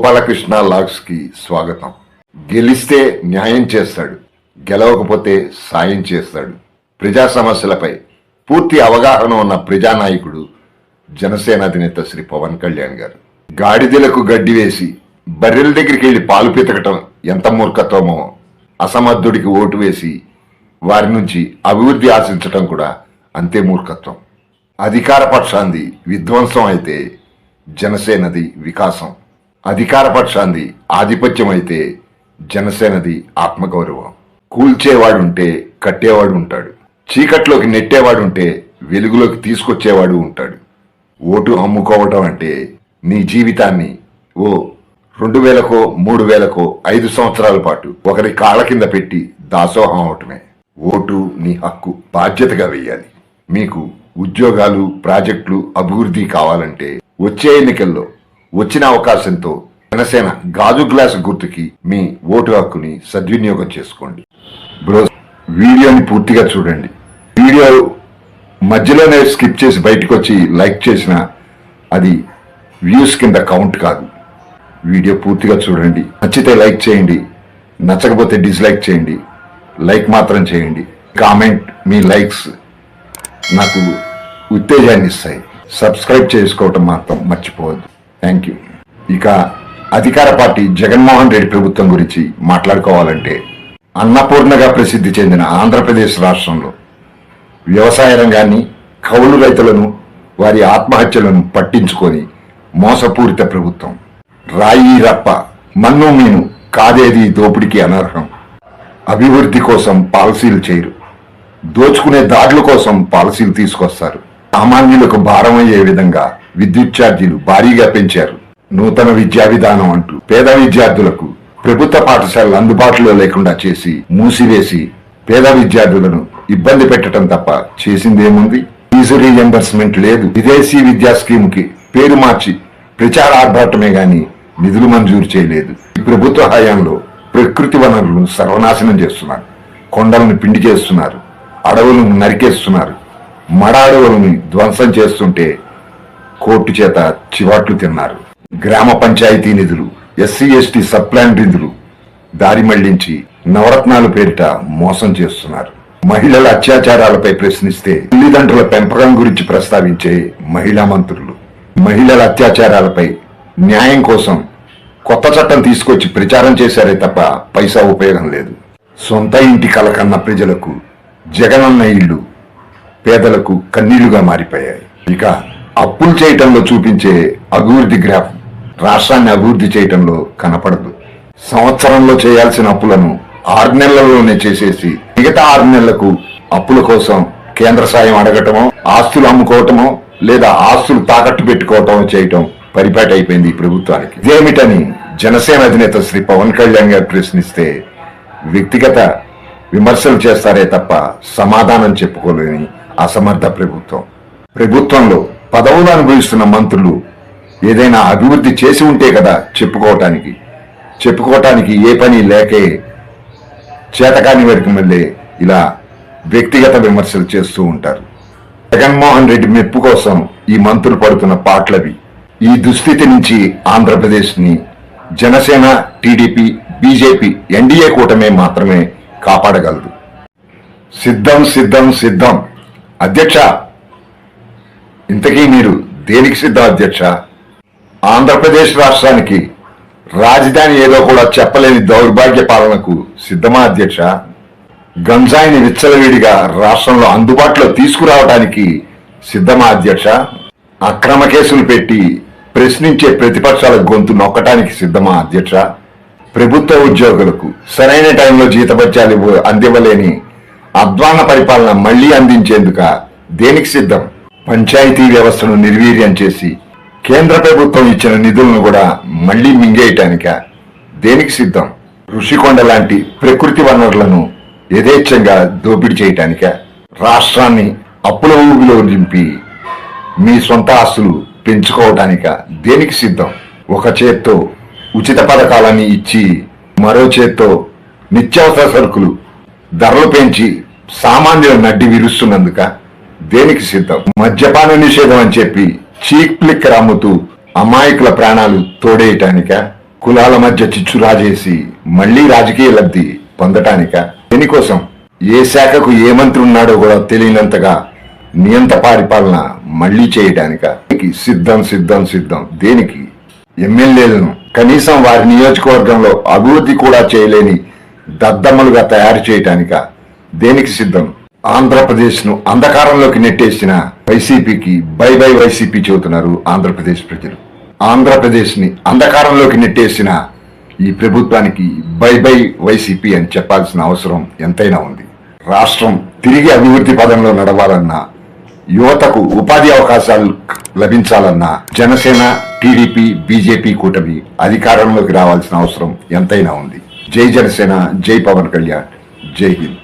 గోపాలకృష్ణ లాగ్స్కి స్వాగతం. గెలిస్తే న్యాయం చేస్తాడు. గెలవకపోతే సాయం చేస్తాడు. ప్రజా సమస్యలపై పూర్తి అవగాహన ఉన్న ప్రజానాయకుడు జనసేన అధినేత శ్రీ పవన్ కళ్యాణ్ గారు. గాడిదలకు గడ్డి వేసి బర్రెల దగ్గరికి వెళ్ళి పాలు పితకటం ఎంత మూర్ఖత్వమో. అసమర్థుడికి ఓటు వేసి వారి నుంచి అభివృద్ధి ఆశించటం కూడా అంతే మూర్ఖత్వం. అధికార పక్షాంది విధ్వంసం అయితే జనసేనది వికాసం. అధికార పక్షాంది ఆధిపత్యం అయితే జనసేనది ఆత్మగౌరవం. కూల్చేవాడుంటే కట్టేవాడు ఉంటాడు చీకట్లోకి నెట్టేవాడుంటే వెలుగులోకి తీసుకొచ్చేవాడు ఉంటాడు. ఓటు అమ్ముకోవటం అంటే నీ జీవితాన్ని ఓ రెండు వేలకో మూడు వేలకో ఐదు సంవత్సరాల పాటు ఒకరి కాళ్ళ కింద పెట్టి దాసోహం అవటమే. ఓటు నీ హక్కు బాధ్యతగా వెయ్యాలి మీకు ఉద్యోగాలు ప్రాజెక్టులు అభివృద్ధి కావాలంటే వచ్చే ఎన్నికల్లో వచ్చిన అవకాశంతో జనసేన గాజు గ్లాస్ గుర్తుకి మీ ఓటు హక్కుని సద్వినియోగం చేసుకోండి. బ్రో వీడియోని పూర్తిగా చూడండి. వీడియో మధ్యలోనే స్కిప్ చేసి బయటకు వచ్చి లైక్ చేసిన అది వ్యూస్ కింద కౌంట్ కాదు. వీడియో పూర్తిగా చూడండి. నచ్చితే లైక్ చేయండి. నచ్చకపోతే డిస్లైక్ చేయండి. లైక్ మాత్రం చేయండి. కామెంట్ మీ లైక్స్ నాకు ఉత్తేజాన్ని ఇస్తాయి. సబ్స్క్రైబ్ చేసుకోవటం మాత్రం మర్చిపోవద్దు. థ్యాంక్ యూ ఇక అధికార పార్టీ జగన్మోహన్ రెడ్డి ప్రభుత్వం గురించి మాట్లాడుకోవాలంటే అన్నపూర్ణగా ప్రసిద్ధి చెందిన ఆంధ్రప్రదేశ్ రాష్ట్రంలో వ్యవసాయ రంగాన్ని కౌలు రైతులను వారి ఆత్మహత్యలను పట్టించుకొని మోసపూరిత ప్రభుత్వం. రాయి రప్ప మన్ను మీను కాదేది దోపిడికి అనర్హం. అభివృద్ధి కోసం పాలసీలు చేయరు. దోచుకునే దాడుల కోసం పాలసీలు తీసుకొస్తారు. సామాన్యులకు భారం అయ్యే విధంగా విద్యుత్ ఛార్జీలు భారీగా పెంచారు. నూతన విద్యా విధానం అంటూ పేద విద్యార్థులకు ప్రభుత్వ పాఠశాలలు అందుబాటులో లేకుండా చేసి మూసివేసి పేద విద్యార్థులను ఇబ్బంది పెట్టడం తప్ప చేసిందేముంది? ఫీజు రీఎంబర్స్మెంట్ లేదు. విదేశీ విద్యా స్కీమ్కి పేరు మార్చి ప్రచార ఆర్భాటమే గాని నిధులు మంజూరు చేయలేదు. ఈ ప్రభుత్వ హయాంలో ప్రకృతి వనరులను సర్వనాశనం చేస్తున్నారు. కొండలను పిండి చేస్తున్నారు. అడవులను నరికేస్తున్నారు. మడ అడవులను ధ్వంసం చేస్తుంటే కోర్టు చేత చివాట్లు తిన్నారు. గ్రామ పంచాయతీ నిధులు ఎస్సీ ఎస్టీ సప్లాన్ నిధులు దారి మళ్ళించి నవరత్నాలు పేరిట మోసం చేస్తున్నారు. మహిళల అత్యాచారాలపై ప్రశ్నిస్తే తల్లిదండ్రుల పెంపకం గురించి ప్రస్తావించే మహిళా మంత్రులు. మహిళల అత్యాచారాలపై న్యాయం కోసం కొత్త చట్టం తీసుకొచ్చి ప్రచారం చేశారే తప్ప పైసా ఉపయోగం లేదు. సొంత ఇంటి కలకన్న ప్రజలకు జగనన్న ఇల్లు పేదలకు కన్నీళ్ళుగా మారిపోయాయి. ఇక అప్పులు చేయటంలో చూపించే అభివృద్ధి గ్రాఫ్ రాష్ట్రాన్ని అభివృద్ధి చేయటంలో కనపడదు. సంవత్సరంలో చేయాల్సిన అప్పులను ఆరు నెలల్లోనే చేసేసి మిగతా ఆరు నెలలకు అప్పుల కోసం కేంద్ర సాయం అడగటమో ఆస్తులు అమ్ముకోవటమో లేదా ఆస్తులు తాకట్టు పెట్టుకోవటమో చేయటం పరిపాటి అయిపోయింది ఈ ప్రభుత్వానికి. ఇదేమిటని జనసేన అధినేత శ్రీ పవన్ కళ్యాణ్ గారు ప్రశ్నిస్తే వ్యక్తిగత విమర్శలు చేస్తారే తప్ప సమాధానం చెప్పుకోలేని అసమర్థ ప్రభుత్వం. ప్రభుత్వంలో పదవులు అనుభవిస్తున్న మంత్రులు ఏదైనా అభివృద్ధి చేసి ఉంటే కదా చెప్పుకోవటానికి. చెప్పుకోవటానికి ఏ పని లేకే చేతకాని వారికి మళ్ళీ ఇలా వ్యక్తిగత విమర్శలు చేస్తూ ఉంటారు. జగన్మోహన్ రెడ్డి మెప్పు కోసం ఈ మంత్రులు పడుతున్న పాటలవి. ఈ దుస్థితి నుంచి ఆంధ్రప్రదేశ్ని జనసేన టీడీపీ బీజేపీ ఎన్డీఏ కూటమే మాత్రమే కాపాడగలదు. సిద్ధం సిద్ధం సిద్ధం. అధ్యక్ష ఇంతకీ మీరు దేనికి సిద్ధాధ్యక్ష? ఆంధ్రప్రదేశ్ రాష్ట్రానికి రాజధాని ఏదో కూడా చెప్పలేని దౌర్భాగ్య పాలనకు సిద్ధమా అధ్యక్ష? గంజాయిని విచ్చలవిడిగా రాష్ట్రంలో అందుబాటులో తీసుకురావడానికి సిద్ధమా అధ్యక్ష? అక్రమ కేసులు పెట్టి ప్రశ్నించే ప్రతిపక్షాల గొంతు నొక్కటానికి సిద్ధమా అధ్యక్ష? ప్రభుత్వ ఉద్యోగులకు సరైన టైంలో జీతపత్యాలు అందివ్వలేని అధ్వాన పరిపాలన మళ్ళీ అందించేందుక దేనికి సిద్ధం? పంచాయతీ వ్యవస్థను నిర్వీర్యం చేసి కేంద్ర ప్రభుత్వం ఇచ్చిన నిధులను కూడా మళ్ళీ మింగేయటానిక దేనికి సిద్ధం? ఋషికొండ లాంటి ప్రకృతి వనరులను యథేచ్ఛంగా దోపిడీ చేయటానిక రాష్ట్రాన్ని అప్పుల ఊబిలో నింపి మీ సొంత ఆస్తులు పెంచుకోవటానిక దేనికి సిద్ధం? ఒక చేత్తో ఉచిత పథకాలని ఇచ్చి మరో చేత్తో నిత్యావసర సరుకులు ధరలు పెంచి సామాన్యుల నడ్డి విరుస్తున్నందుక దేనికి సిద్ధం? మద్యపాన నిషేధం అని చెప్పి చీక్ ప్లిక్కర్ అమ్ముతూ అమాయకుల ప్రాణాలు తోడేయటానిక? కులాల మధ్య చిచ్చు రాజేసి మళ్ళీ రాజకీయ లబ్ధి పొందటానిక? దీనికోసం? ఏ శాఖకు ఏ మంత్రి ఉన్నాడో కూడా తెలియనంతగా నియంత పరిపాలన మళ్ళీ చేయటానిక? సిద్ధం సిద్ధం సిద్ధం? దేనికి? ఎమ్మెల్యేలను కనీసం వారి నియోజకవర్గంలో అభివృద్ధి కూడా చేయలేని దద్దమ్మలుగా తయారు చేయటానిక? దేనికి సిద్ధం? ఆంధ్రప్రదేశ్ను అంధకారంలోకి నెట్టేసిన వైసీపీకి బై బై వైసీపీ చెబుతున్నారు ఆంధ్రప్రదేశ్ ప్రజలు. ఆంధ్రప్రదేశ్ని అంధకారంలోకి నెట్టేసిన ఈ ప్రభుత్వానికి బై బై వైసీపీ అని చెప్పాల్సిన అవసరం ఎంతైనా ఉంది. రాష్ట్రం తిరిగి అభివృద్ధి పదంలో నడవాలన్నా యువతకు ఉపాధి అవకాశాలు లభించాలన్నా జనసేన టీడీపీ బీజేపీ కూటమి అధికారంలోకి రావాల్సిన అవసరం ఎంతైనా ఉంది. జై జనసేన జై పవన్ కళ్యాణ్ జై హింద్.